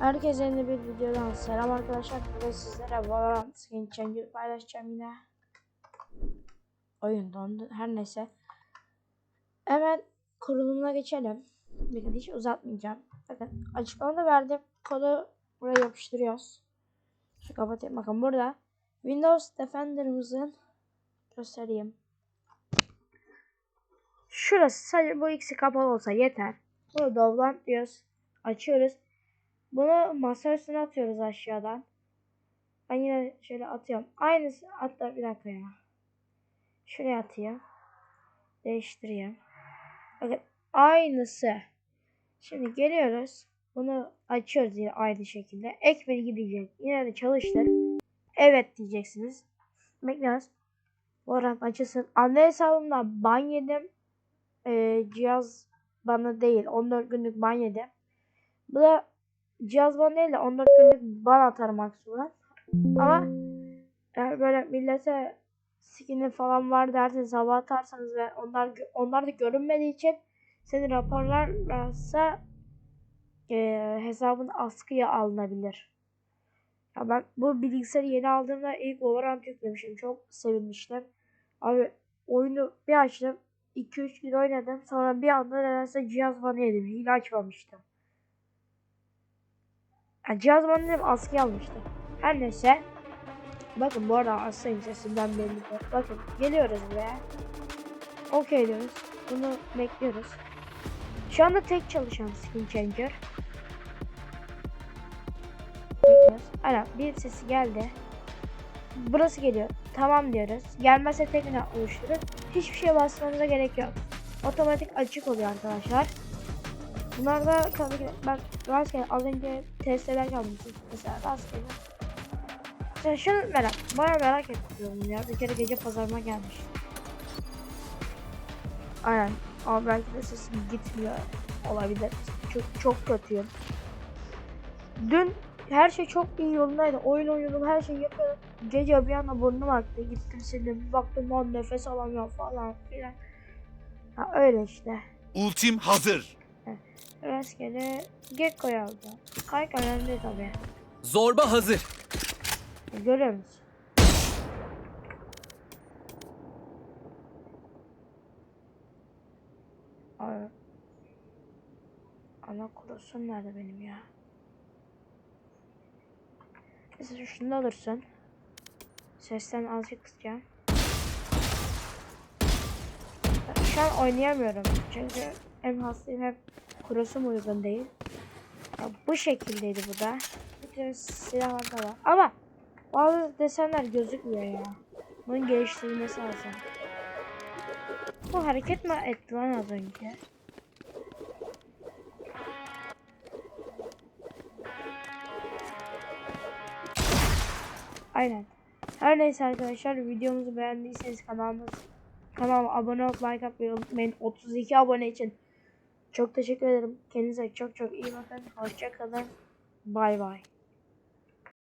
Herkese yeni bir videodan selam arkadaşlar. Bugün sizlere Valorant Skin Changer paylaşacağım yine. Oyun dondu. Her neyse. Hemen kurulumuna geçelim. Bakın hiç uzatmayacağım. Bakın açıklamada verdim. Kodu buraya yapıştırıyoruz. Şu kapatayım. Bakın burada Windows Defender'ımızın göstereyim. Şurası sadece bu ikisi kapalı olsa yeter. Bunu download diyoruz. Açıyoruz. Bunu masa üstüne atıyoruz aşağıdan. Ben yine şöyle atıyorum. Aynısı hatta bir dakika ya. Şuraya atayım. Değiştireyim. Bakın aynısı. Şimdi geliyoruz. Bunu açıyoruz yine aynı şekilde. Ek bilgi diyecek. Yine de çalıştır. Evet diyeceksiniz. Bekliyoruz. Orhan açılsın. Anne hesabımdan ban yedim. Ee, cihaz bana değil. 14 günlük ban yedim. Bu da cihaz bana değil de 14 günlük ban atar maksimum. Ama eğer böyle millete skin'i falan var derseniz hava atarsanız ve onlar onlar da görünmediği için seni raporlarlarsa e, hesabın askıya alınabilir. Ya ben bu bilgisayarı yeni aldığımda ilk Valorant yüklemişim. Çok sevinmiştim. Abi oyunu bir açtım. 2-3 gün oynadım. Sonra bir anda nedense cihaz bana yedim. Hile açmamıştım. Yani cihaz bana dedim askıya almıştım. Her neyse. Bakın bu arada asayım sesinden belli. Bakın geliyoruz buraya. Okey diyoruz. Bunu bekliyoruz. Şu anda tek çalışan skin changer. Bekliyoruz. Aynen bir sesi geldi. Burası geliyor. Tamam diyoruz. Gelmezse tekrar oluşturur. Hiçbir şey basmamıza gerek yok. Otomatik açık oluyor arkadaşlar. Bunlar da tabii ki ben rastgele az önce test ederken almıştım. Mesela rastgele. Ya şunu merak, baya merak ettim ya. Bir kere gece pazarıma gelmiş. Aynen. Ama belki de sesim gitmiyor olabilir. Çok çok kötüyüm. Dün her şey çok iyi yolundaydı. Oyun oynadım, her şeyi yapıyordum. Gece bir anda burnum aktı. Gittim sildim. Bir baktım lan nefes alamıyorum falan filan. Ha öyle işte. Ultim hazır. Rastgele Gekko aldı. Kayk önemli tabi. Zorba hazır. Görüyor musun? Ay. Ana kurusum nerede benim ya? Mesela şunu alırsın. Sesten azıcık kısacağım. Şu an oynayamıyorum. Çünkü hem hastayım hem kurusum uygun değil. Ya bu şekildeydi bu da. Bütün silahlar da var. Ama bazı desenler gözükmüyor ya. Bunun geliştirilmesi lazım. Bu hareket mi etti lan az önce? Aynen. Her neyse arkadaşlar videomuzu beğendiyseniz kanalımız kanalıma abone olup like atmayı unutmayın. 32 abone için çok teşekkür ederim. Kendinize çok çok iyi bakın. Hoşça kalın. Bay bay.